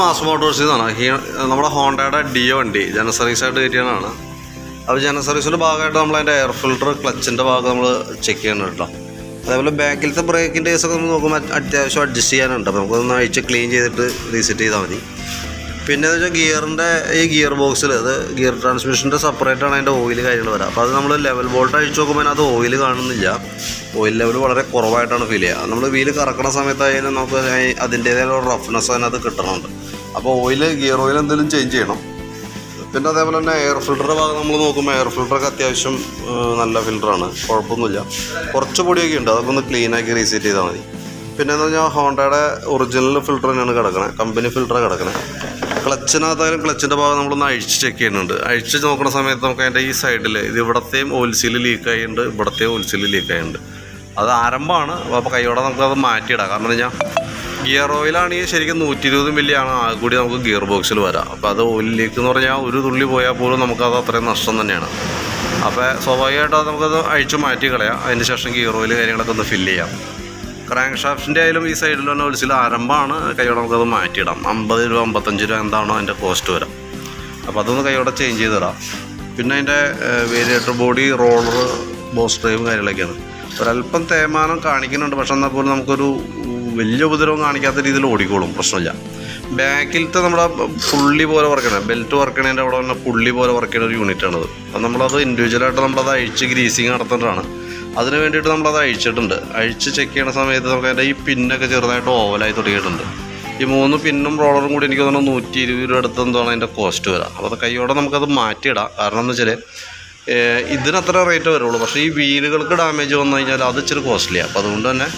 Mass മോട്ടോഴ്സിൽ നിന്നാണ് he നമ്മുടെ ഹോണ്ടയുടെ ഡിയോ വണ്ടി ജനറൽ സർവീസ് ആയിട്ട് കയറ്റിയതാണ്. അപ്പോൾ ജനറൽ സർവീസിന്റെ ഭാഗമായിട്ട് നമ്മൾ അതിന്റെ എയർ ഫിൽട്ടർ ക്ലച്ചിന്റെ ഭാഗം നമ്മൾ ചെക്ക് ചെയ്യണം കേട്ടോ. അതേപോലെ ബാക്കിലത്തെ ബ്രേക്കിന്റെ കേസൊക്കെ നമ്മൾ നോക്കുമ്പോൾ അത്യാവശ്യം അഡ്ജസ്റ്റ് ചെയ്യാനുണ്ട്. അപ്പോൾ നമുക്കൊന്ന് അഴിച്ച് ക്ലീൻ ചെയ്തിട്ട് റീസെറ്റ് ചെയ്താൽ മതി. പിന്നെ വെച്ചാൽ ഗിയറിന്റെ ഈ ഗിയർ ബോക്സിൽ അത് ഗിയർ ട്രാൻസ്മിഷന്റെ സെപ്പറേറ്റ് ആണ് അതിന്റെ ഓയിൽ കാര്യങ്ങൾ വരാം. അപ്പോൾ അത് നമ്മൾ ലെവൽ ബോൾട്ട് അഴിച്ചു നോക്കുമ്പോൾ അതിനകത്ത് ഓയിൽ കാണുന്നില്ല. ഓയിൽ ലെവൽ വളരെ കുറവായിട്ടാണ് ഫീൽ ചെയ്യുക നമ്മൾ വീൽ കറക്കണ സമയത്തായാലും നമുക്ക് അതിന്റേതായ ഒരു റഫ്നെസ് അതിനകത്ത് കിട്ടണമുണ്ട് അപ്പോൾ ഓയിൽ ഗിയർ ഓയിൽ എന്തെങ്കിലും ചേഞ്ച് ചെയ്യണം. പിന്നെ അതേപോലെ തന്നെ എയർ ഫിൽറ്ററുടെ ഭാഗം നമ്മൾ നോക്കുമ്പോൾ എയർ ഫിൽറ്ററൊക്കെ അത്യാവശ്യം നല്ല ഫിൽറ്ററാണ് കുഴപ്പമൊന്നുമില്ല. കുറച്ച് പൊടിയൊക്കെ ഉണ്ട്. അതൊക്കെ ഒന്ന് ക്ലീൻ ആക്കി റീസെറ്റ് ചെയ്താൽ മതി. പിന്നെ എന്ന് പറഞ്ഞാൽ ഹോണ്ടയുടെ ഒറിജിനൽ ഫിൽറ്റർ തന്നെയാണ് കിടക്കണത് കമ്പനി ഫിൽറ്ററാണ് കിടക്കണത് ക്ലച്ചിനകത്തായാലും ക്ലച്ചിന്റെ ഭാഗം നമ്മളൊന്ന് അഴിച്ച് ചെക്ക് ചെയ്യുന്നുണ്ട്. അഴിച്ച് നോക്കുന്ന സമയത്ത് നമുക്ക് അതിന്റെ ഈ സൈഡിൽ ഇത് ഇവിടത്തെയും ഓയിൽ സീൽ ലീക്ക് ആയിട്ടുണ്ട് ഇവിടത്തെയും ഓയിൽ സീൽ ലീക്ക് ആയിട്ടുണ്ട്. അത് ആരംഭമാണ്. അപ്പോൾ കൈയോടെ നമുക്കത് മാറ്റിയിടാം. കാരണം എന്ന് വെച്ചാൽ ഗിയർ ഓയിലാണെങ്കിൽ ശരിക്കും നൂറ്റി ഇരുപത് മില്ലിയാണ് ആ കൂടി നമുക്ക് ഗിയർ ബോക്സിൽ വരാം. അപ്പോൾ അത് ഓയിൽ ലീക്ക് എന്ന് പറഞ്ഞാൽ ഒരു തുള്ളി പോയാൽ പോലും നമുക്കത് അത്രയും നഷ്ടം തന്നെയാണ്. അപ്പോൾ സ്വാഭാവികമായിട്ടും നമുക്കത് അഴിച്ചു മാറ്റി കളയാം അതിന് ശേഷം ഗിയർ ഓയിൽ കാര്യങ്ങളൊക്കെ ഒന്ന് ഫില്ല് ചെയ്യാം. ക്രാങ്ക് ഷാഫ്റ്റിന്റെ ആയാലും ഈ സൈഡിൽ തന്നെ ഒലിച്ചിൽ ആരംഭമാണ്. കൈയോടെ നമുക്കത് മാറ്റിയിടാം. അമ്പത് രൂപ അമ്പത്തഞ്ച് രൂപ എന്താണോ അതിന്റെ കോസ്റ്റ് വരാം. അപ്പോൾ അതൊന്ന് കൈയോടെ ചേഞ്ച് ചെയ്ത് തരാം പിന്നെ അതിന്റെ variator body roller boss drive കാര്യങ്ങളൊക്കെയാണ്. ഒരല്പം തേമാനം കാണിക്കുന്നുണ്ട്. പക്ഷെ എന്നാൽ പോലും നമുക്കൊരു വലിയ ഉപദ്രവം കാണിക്കാത്ത രീതിയിൽ ഓടിക്കോളും. പ്രശ്നമില്ല. ബാക്കിലത്തെ നമ്മുടെ പുള്ളി പോലെ വർക്ക് ചെയ്യണം. ബെൽറ്റ് വർക്ക് ചെയ്യണതിന്റെ അവിടെ തന്നെ പുള്ളി പോലെ വർക്ക് ചെയ്യുന്ന ഒരു യൂണിറ്റാണത് അപ്പം നമ്മളത് ഇൻഡിവിജ്വലായിട്ട് നമ്മളത് അഴിച്ച് ഗ്രീസിങ് നടത്തേണ്ടതാണ്. അതിന് വേണ്ടിയിട്ട് നമ്മളത് അഴിച്ചിട്ടുണ്ട്. അഴിച്ച് ചെക്ക് ചെയ്യുന്ന സമയത്ത് നമുക്ക് അതിന്റെ ഈ പിന്നൊക്കെ ചെറുതായിട്ട് ഓവലായി തുടങ്ങിയിട്ടുണ്ട്. ഈ മൂന്ന് പിന്നും റോളറും കൂടി എനിക്ക് തോന്നുന്നു നൂറ്റി ഇരുപത് രൂപ അടുത്ത് എന്താണ് അതിന്റെ കോസ്റ്റ് വരാം. അപ്പോൾ അത് കൈയോടെ നമുക്കത് മാറ്റിയിടാം. കാരണം എന്ന് വെച്ചാൽ ഇതിനത്ര റേറ്റ് വരുള്ളൂ. പക്ഷേ ഈ വീലുകൾക്ക് ഡാമേജ് വന്നു കഴിഞ്ഞാൽ അത് ഇച്ചിരി കോസ്റ്റ്ലിയാണ് അപ്പോൾ അതുകൊണ്ട് തന്നെ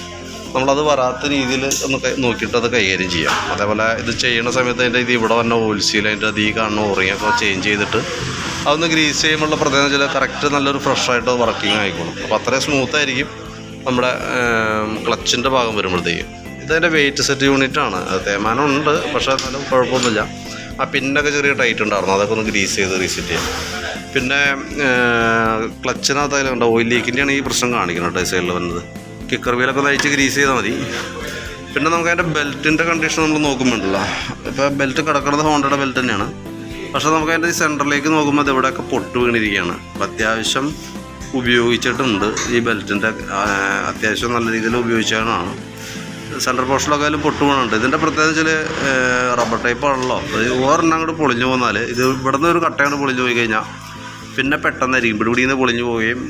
നമ്മളത് വരാത്ത രീതിയിൽ ഒന്ന് നോക്കിയിട്ട് അത് കൈകാര്യം ചെയ്യാം. അതേപോലെ ഇത് ചെയ്യുന്ന സമയത്ത് അതിന്റെ ഇത് ഇവിടെ വന്ന ഓയിൽ സീൽ അതിന്റെ അത് ഈ കാണുന്ന ഓറിയൊക്കെ ചേഞ്ച് ചെയ്തിട്ട് അതൊന്ന് ഗ്രീസ് ചെയ്യുമ്പോൾ പ്രത്യേകത വെച്ചാൽ കറക്റ്റ് നല്ലൊരു ഫ്രഷായിട്ട് വർക്കിംഗ് ആയിക്കോളും. അപ്പോൾ അത്രയും സ്മൂത്ത് ആയിരിക്കും നമ്മുടെ ക്ലച്ചിന്റെ ഭാഗം വരുമ്പോഴത്തേക്കും. ഇതതിന്റെ വെയിറ്റ് സെറ്റ് യൂണിറ്റ് ആണ്. തേമാനം ഉണ്ട് പക്ഷേ എന്നാലും കുഴപ്പമൊന്നുമില്ല. ആ പിന്നൊക്കെ ചെറിയ ടൈറ്റ് ഉണ്ടായിരുന്നു. അതൊക്കെ ഒന്ന് ഗ്രീസ് ചെയ്ത് റീസെറ്റ് ചെയ്യാം. പിന്നെ ക്ലച്ചിനകത്തായാലും ഉണ്ട് ഓയിൽ ലീക്കിന്റെയാണ് ഈ പ്രശ്നം കാണിക്കുന്നത് കേട്ടോ സൈഡിൽ വന്നത്. കിക്കർ വീലൊക്കെ തയ്ച്ച് ഗ്രീസ് ചെയ്താൽ മതി. പിന്നെ നമുക്ക് അതിന്റെ ബെൽറ്റിന്റെ കണ്ടീഷൻ നമ്മൾ നോക്കുമ്പോണ്ടല്ലോ. ഇപ്പോൾ ബെൽറ്റ് കിടക്കുന്നത് ഹോണ്ടയുടെ ബെൽറ്റ് തന്നെയാണ്. പക്ഷേ നമുക്ക് അതിന്റെ സെന്ററിലേക്ക് നോക്കുമ്പോൾ അത് ഇവിടെയൊക്കെ പൊട്ട് വീണിരിക്കുകയാണ്. അപ്പം അത്യാവശ്യം ഉപയോഗിച്ചിട്ടുണ്ട്. ഈ ബെൽറ്റിന്റെ അത്യാവശ്യം നല്ല രീതിയിൽ ഉപയോഗിച്ചാണ് സെന്റർ പോർഷനിലൊക്കെ അതിലും പൊട്ട് വീണുണ്ട്. ഇതിന്റെ പ്രത്യേകത വെച്ചാൽ റബ്ബർ ടൈപ്പ് ആണല്ലോ. ഓരെണ്ണം അങ്ങോട്ട് പൊളിഞ്ഞു പോന്നാൽ ഇത് ഇവിടുന്ന് ഒരു കട്ടയാണ് പൊളിഞ്ഞു പോയി കഴിഞ്ഞാൽ പിന്നെ പെട്ടെന്നായിരിക്കും ഇവിടെ ഇവിടെ നിന്ന് പൊളിഞ്ഞു പോവുകയും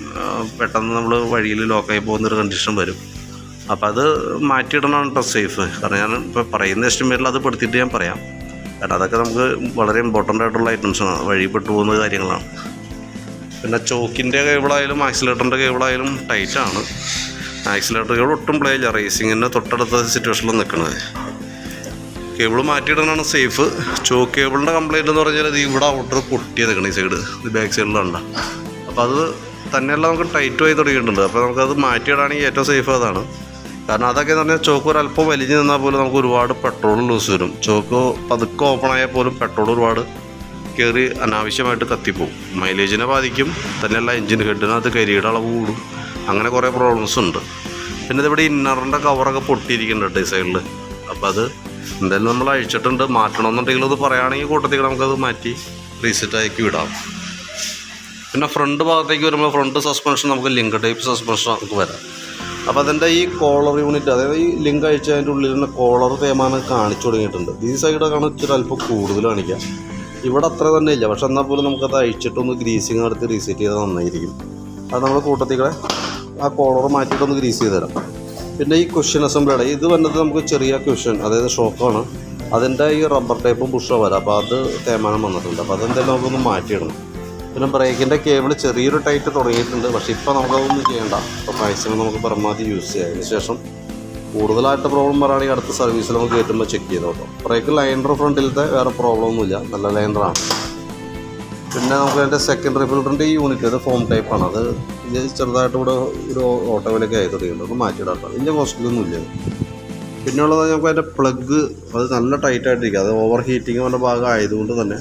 പെട്ടെന്ന് നമ്മൾ വഴിയിൽ ലോക്കായി പോകുന്നൊരു കണ്ടീഷൻ വരും. അപ്പോൾ അത് മാറ്റിയിടണം കേട്ടോ സേഫ് കാരണം ഞാൻ ഇപ്പോൾ പറയുന്ന എസ്റ്റിമേറ്റിൽ അത് പെടുത്തിയിട്ട് ഞാൻ പറയാം. കാരണം അതൊക്കെ നമുക്ക് വളരെ ഇമ്പോർട്ടന്റ് ആയിട്ടുള്ള ഐറ്റംസാണ് വഴിപ്പെട്ടു പോകുന്ന കാര്യങ്ങളാണ്. പിന്നെ ചോക്കിന്റെ കേബിളായാലും ആക്സിലേറ്ററിന്റെ കേബിളായാലും ടൈറ്റാണ് ആക്സിലേറ്റർ കേബിൾ ഒട്ടും പ്ലേ ഇല്ല. റേസിങ്ങിന്റെ തൊട്ടടുത്ത സിറ്റുവേഷനിൽ നിൽക്കുന്നത്. കേബിൾ മാറ്റിയിടാനാണ് സേഫ് ചോക്ക് കേബിളിന്റെ കംപ്ലൈന്റ് എന്ന് പറഞ്ഞാൽ ഇത് ഇവിടെ ഔട്ടർ പൊട്ടിയ നിൽക്കണം ഈ സൈഡ് ഇത് ബാക്ക് സൈഡിലുണ്ട് അപ്പോൾ അത് തന്നെയല്ല നമുക്ക് ടൈറ്റുമായി തുടങ്ങിയിട്ടുണ്ട്. അപ്പോൾ നമുക്കത് മാറ്റിയിടാണെങ്കിൽ ഏറ്റവും സേഫ് അതാണ്. കാരണം അതൊക്കെ എന്ന് പറഞ്ഞാൽ ചോക്ക് ഒരു അല്പം വലിഞ്ഞ് നിന്നാൽ പോലും നമുക്ക് ഒരുപാട് പെട്രോൾ ലൂസ് വരും. ചോക്ക് പതുക്കെ ഓപ്പൺ ആയാൽ പോലും പെട്രോൾ ഒരുപാട് കയറി അനാവശ്യമായിട്ട് കത്തിപ്പോവും. മൈലേജിനെ ബാധിക്കും. തന്നെയല്ല എഞ്ചിൻ ഹെഡിനകത്ത് കരിയുടെ അളവ് കൂടും. അങ്ങനെ കുറേ പ്രോബ്ലംസ് ഉണ്ട്. പിന്നെ ഇതിവിടെ ഇന്നറിന്റെ കവറൊക്കെ പൊട്ടിയിരിക്കുന്നുണ്ട് ഈ സൈഡിൽ അപ്പോൾ അത് എന്തായാലും നമ്മൾ അഴിച്ചിട്ടുണ്ട്. മാറ്റണമെന്നുണ്ടെങ്കിൽ അത് പറയുകയാണെങ്കിൽ കൂട്ടത്തിൽ നമുക്കത് മാറ്റി റീസെറ്റ് ആക്കി വിടാം. പിന്നെ ഫ്രണ്ട് ഭാഗത്തേക്ക് വരുമ്പോൾ ഫ്രണ്ട് സസ്പെൻഷൻ നമുക്ക് ലിങ്ക് ടൈപ്പ് സസ്പെൻഷൻ നമുക്ക് വരാം. അപ്പോൾ അതിന്റെ ഈ കോളർ യൂണിറ്റ് അതായത് ഈ ലിങ്ക് അഴിച്ച് അതിന്റെ ഉള്ളിൽ തന്നെ കോളർ തേമാനം കാണിച്ചു തുടങ്ങിയിട്ടുണ്ട്. ഈ സൈഡൊക്കെ ഇച്ചിരി അല്പം കൂടുതൽ കാണിക്കാം. ഇവിടെ അത്ര തന്നെ ഇല്ല. പക്ഷെ എന്നാൽ പോലും നമുക്കത് അഴിച്ചിട്ടൊന്ന് ഗ്രീസിങ് നടത്തി റീസെറ്റ് ചെയ്താൽ നന്നായിരിക്കും. അത് നമ്മൾ കൂട്ടത്തിക്കളെ ആ കോളർ മാറ്റിയിട്ടൊന്ന് ഗ്രീസ് ചെയ്ത് തരാം. പിന്നെ ഈ ക്വസ്റ്റ്യൻ അസംബ്ലിയുടെ ഇത് വന്നത് നമുക്ക് ചെറിയ ക്വസ്റ്റ്യൻ അതായത് ഷോക്കാണ് അതിന്റെ ഈ റബ്ബർ ടൈപ്പും പുഷോ വരാം. അപ്പോൾ അത് തേമാനം വന്നിട്ടുണ്ട്. അപ്പോൾ അതെന്തായാലും നമുക്കൊന്ന് മാറ്റിയിടണം. പിന്നെ ബ്രേക്കിന്റെ കേബിൾ ചെറിയൊരു ടൈറ്റ് തുടങ്ങിയിട്ടുണ്ട് പക്ഷേ ഇപ്പോൾ നമുക്കതൊന്നും ചെയ്യേണ്ട. അപ്പോൾ മാക്സിമം നമുക്ക് പരമാവധി യൂസ് ചെയ്യാം. അതിന് ശേഷം കൂടുതലായിട്ട് പ്രോബ്ലം പറയുകയാണെങ്കിൽ അടുത്ത സർവീസിൽ നമുക്ക് കയറ്റുമ്പോൾ ചെക്ക് ചെയ്ത് ബ്രേക്ക് ലൈനർ ഫ്രണ്ടിലത്തെ വേറെ പ്രോബ്ലം ഒന്നുമില്ല നല്ല ലൈനറാണ് പിന്നെ നമുക്ക് അതിന്റെ സെക്കൻഡറി ഫിൽറ്ററിന്റെ ഈ യൂണിറ്റ് അത് ഫോം ടൈപ്പാണ് അത് ചെറുതായിട്ട് ഇവിടെ ഒരു ഓട്ടോയിലൊക്കെ ആയി തുടങ്ങിയിട്ടുണ്ട്. അത് മാറ്റിയിടാം ഇതിന്റെ കോസ്റ്റിലൊന്നും ഇല്ല. പിന്നെ ഉള്ളത് നമുക്ക് അതിന്റെ പ്ലഗ് അത് നല്ല ടൈറ്റായിട്ടിരിക്കുക അത് ഓവർ ഹീറ്റിംഗ് വന്ന ഭാഗം ആയതുകൊണ്ട് തന്നെ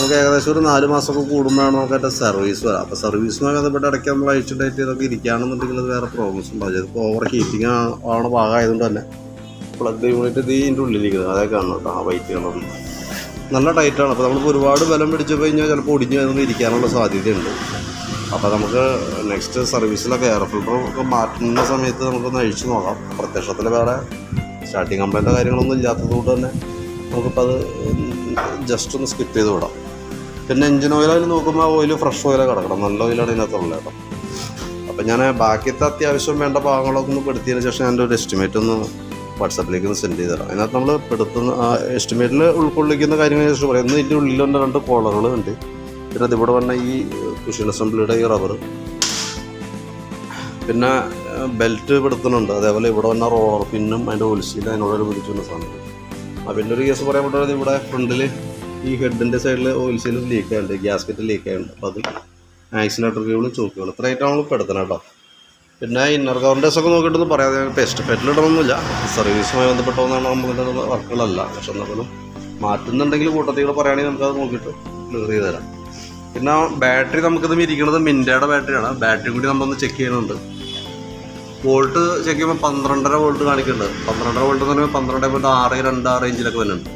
നമുക്ക് ഏകദേശം ഒരു നാല് മാസമൊക്കെ കൂടുമ്പോഴാണ് നമുക്ക് അതിന്റെ സർവീസ് വരാം. അപ്പോൾ സർവീസുമായി ബന്ധപ്പെട്ട് ഇടയ്ക്ക് നമ്മൾ അഴിച്ച് ഡേറ്റ് ചെയ്തൊക്കെ ഇരിക്കുകയാണെന്നുണ്ടെങ്കിൽ അത് വേറെ പ്രോബ്ലംസ് ഉണ്ടാവും. ഇതിപ്പോൾ ഓവർ ഹീറ്റിംഗ് ആണ് ഭാഗമായതുകൊണ്ട് തന്നെ പ്ലഗ് യൂണിറ്റ് ഇത് ഇതിന്റെ ഉള്ളിലിരിക്കുന്നത്. അതേ കാണണം കേട്ടോ ആ വൈറ്റ് കളറിൽ നല്ല ടൈറ്റാണ് അപ്പോൾ നമ്മളിപ്പോൾ ഒരുപാട് ബലം പിടിച്ചു കഴിഞ്ഞാൽ ചിലപ്പോൾ ഒടിഞ്ഞു വരുന്നത് ഇരിക്കാനുള്ള സാധ്യതയുണ്ട്. അപ്പോൾ നമുക്ക് നെക്സ്റ്റ് സർവീസിലൊക്കെ എയർ ഫിൽറ്റർ ഒക്കെ മാറ്റുന്ന സമയത്ത് നമുക്കൊന്ന് അഴിച്ചു നോക്കാം. പ്രത്യക്ഷത്തിൽ വേറെ സ്റ്റാർട്ടിങ് കംപ്ലൈന്റോ കാര്യങ്ങളൊന്നും ഇല്ലാത്തത് കൊണ്ട് തന്നെ നമുക്കിപ്പോൾ അത് ജസ്റ്റ് ഒന്ന് സ്കിപ്പ് ചെയ്ത് വിടാം. പിന്നെ എഞ്ചിൻ അതിൽ നോക്കുമ്പോൾ ഓയിൽ ഫ്രഷ് ഓയിലാണ് കിടക്കണം. നല്ല ഓയിലാണ് ഇതിനകത്തുള്ളത് കേട്ടോ. അപ്പം ഞാൻ ബാക്കിയത്തെ അത്യാവശ്യം വേണ്ട ഭാഗങ്ങളൊക്കെ ഒന്ന് പെടുത്തിയതിന് ശേഷം ഞാൻ ഒരു എസ്റ്റിമേറ്റ് ഒന്ന് വാട്സാപ്പിലേക്ക് ഒന്ന് സെൻഡ് ചെയ്ത് തരാം. അതിനകത്ത് നമ്മൾ പെടുത്തുന്ന ആ എസ്റ്റിമേറ്റിൽ ഉൾക്കൊള്ളിക്കുന്ന കാര്യങ്ങൾ ശേഷം പറയാം ഇന്ന് ഇതിന്റെ ഉള്ളിൽ തന്നെ രണ്ട് കോളറുകൾ ഉണ്ട്. പിന്നെ അതിവിടെ വന്ന ഈ കുഷൻ അസംബ്ലിയുടെ ഈ റബ്ബർ പിന്നെ ബെൽറ്റ് പെടുത്തുന്നുണ്ട്. അതേപോലെ ഇവിടെ വന്ന റോളർ പിന്നും അതിന്റെ ഒലിച്ചിൽ അതിനോട് പിടിച്ചുള്ള സാധനം ആ പിന്നെ ഒരു കേസ് പറയാൻ പറ്റുന്നത് ഇവിടെ ഫ്രണ്ടിൽ ഈ ഹെഡിന്റെ സൈഡിൽ ഓയിൽ സീലും ലീക്ക് ആയിട്ടുണ്ട് ഗ്യാസ്കറ്റ് ലീക്ക് ആയിട്ടുണ്ട്. അപ്പോൾ അത് ആക്സിലേറ്റർ കേബിളും ചോക്കുകളും ഇത്രയായിട്ടാണ് നമ്മൾ പെടുത്തണം കേട്ടോ. പിന്നെ ഇന്നർ കവറിന്റെസ് ഒക്കെ നോക്കിയിട്ടൊന്ന് പറയാതെ പെസ്റ്റ് ഫെറ്റിലിടണമെന്നില്ല സർവീസുമായി ബന്ധപ്പെട്ടൊന്നാണ് നമുക്ക് വർക്കുകളല്ല. പക്ഷെ എന്നാലും മാറ്റുന്നുണ്ടെങ്കിൽ കൂട്ടത്തിൽ കൂടെ പറയുകയാണെങ്കിൽ നമുക്കത് നോക്കിയിട്ട് ക്ലിയർ ചെയ്ത് തരാം. പിന്നെ ബാറ്ററി നമുക്കിത് ഇരിക്കുന്നത് മിന്റയുടെ ബാറ്ററിയാണ് ബാറ്ററി കൂടി നമ്മളൊന്ന് ചെക്ക് ചെയ്യുന്നുണ്ട്. വോൾട്ട് ചെക്ക് ചെയ്യുമ്പോൾ പന്ത്രണ്ടര വോൾട്ട് കാണിക്കുന്നുണ്ട്. പന്ത്രണ്ടര വോൾട്ട് എന്ന് പറയുമ്പോൾ പന്ത്രണ്ട് പോയിട്ട് ആറ് രണ്ട് ആ റേഞ്ചിലൊക്കെ വരുന്നുണ്ട്.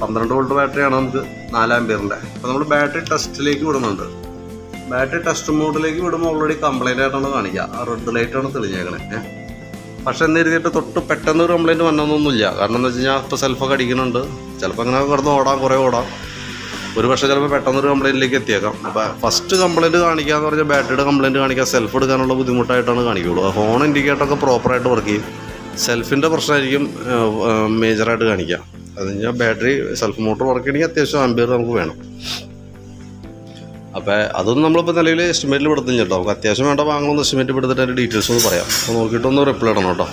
പന്ത്രണ്ട് വോൾട്ട് ബാറ്ററിയാണ് നമുക്ക് നാലാം പേരിന്റെ അപ്പോൾ നമ്മൾ ബാറ്ററി ടെസ്റ്റിലേക്ക് വിടുന്നുണ്ട്. ബാറ്ററി ടെസ്റ്റ് മോഡിലേക്ക് വിടുമ്പോൾ ഓൾറെഡി കംപ്ലൈന്റ് ആയിട്ടാണ് കാണിക്കുക. ആ റെഡ് ലൈറ്റാണ് തെളിഞ്ഞേക്കണേ. പക്ഷെ എന്ന് എഴുതിയിട്ട് തൊട്ട് പെട്ടെന്ന് ഒരു കംപ്ലൈന്റ് വന്നൊന്നുമില്ല കാരണം എന്താ വെച്ച് കഴിഞ്ഞാൽ ഇപ്പോൾ സെൽഫൊക്കെ അടിക്കുന്നുണ്ട്. ചിലപ്പോൾ അങ്ങനെ കിടന്ന് ഓടാം കുറേ ഓടാം. ഒരു പക്ഷേ ചിലപ്പോൾ പെട്ടെന്നൊരു കംപ്ലൈന്റിലേക്ക് എത്തിയേക്കാം. അപ്പോൾ ഫസ്റ്റ് കംപ്ലൈന്റ് കാണിക്കുക എന്ന് പറഞ്ഞാൽ ബാറ്ററിയുടെ കംപ്ലൈന്റ് കാണിക്കുക സെൽഫ് എടുക്കാനുള്ള ബുദ്ധിമുട്ടായിട്ടാണ് കാണിക്കുകയുള്ളൂ. ഹോൺ ഇൻഡിക്കേറ്ററൊക്കെ പ്രോപ്പറായിട്ട് വർക്ക് ചെയ്യും. സെൽഫിന്റെ പ്രശ്നമായിരിക്കും മേജറായിട്ട് കാണിക്കുക. അത് കഴിഞ്ഞാൽ ബാറ്ററി സെൽഫ് മോട്ടോർ വർക്ക് ചെയ്യണമെങ്കിൽ അത്യാവശ്യം അമ്പയർ നമുക്ക് വേണം. അപ്പോൾ അതൊന്നും നമ്മളിപ്പോൾ നിലവിൽ എസ്റ്റിമേറ്റിൽ പെടുത്തില്ല കേട്ടോ. നമുക്ക് അത്യാവശ്യം വേണ്ട വാങ്ങണമെന്ന് എസ്റ്റിമേറ്റ് പെടുത്തിട്ട് അതിന്റെ ഡീറ്റെയിൽസ് ഒന്ന് പറയാം. അപ്പോൾ നോക്കിയിട്ടൊന്ന് റിപ്ലൈ ഇടണം കേട്ടോ.